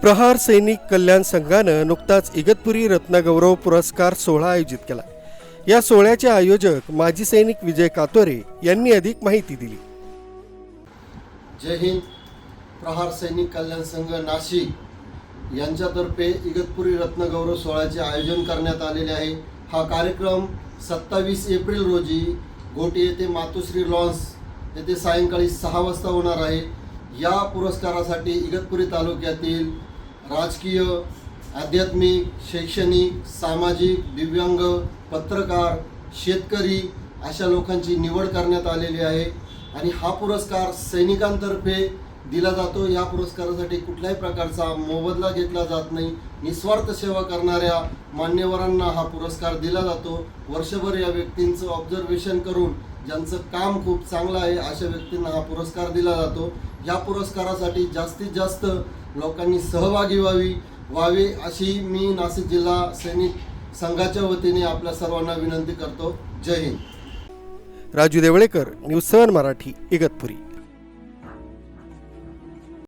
प्रहार सैनिक कल्याण संघानं नुकताच इगतपुरी रत्नगौरव पुरस्कार सोहळा आयोजित केला. या सोहळ्याचे आयोजक माजी सैनिक विजय कातोरे यांनी अधिक माहिती दिली. जय हिंद. प्रहार सैनिक कल्याण संघ नाशिक यांच्यातर्फे इगतपुरी रत्नगौरव सोहळ्याचे आयोजन करण्यात आलेले आहे. हा कार्यक्रम सत्तावीस एप्रिल रोजी गोटी येथे मातोश्री लॉन्स येथे सायंकाळी सहा वाजता होणार आहे. या पुरस्कारासाठी इगतपुरी तालुक्यातील राजकीय आध्यात्मिक शैक्षणिक सामाजिक दिव्यांग पत्रकार शेतकरी अशा लोकांची निवड करण्यात आलेली आहे. आणि हा पुरस्कार सैनिकांतर्फे दिला जातो. या पुरस्कारासाठी कुठल्याही प्रकारचा मोबदला घेतला जात नाही. निस्वार्थ सेवा करणाऱ्या मान्यवरांना हा पुरस्कार दिला जातो. वर्षभर या व्यक्तींचं ऑब्झर्वेशन करून ज्यांचं काम खूप चांगलं आहे अशा व्यक्तींना हा पुरस्कार दिला जातो. या पुरस्कारासाठी जास्तीत जास्त लोकांनी सहभागी व्हावी व्हावे अशी मी नाशिक जिल्हा सैनिक संघाच्या वतीने आपल्या सर्वांना विनंती करतो. जय Hind. Raju Deolekar news seven Marathi Igatpuri.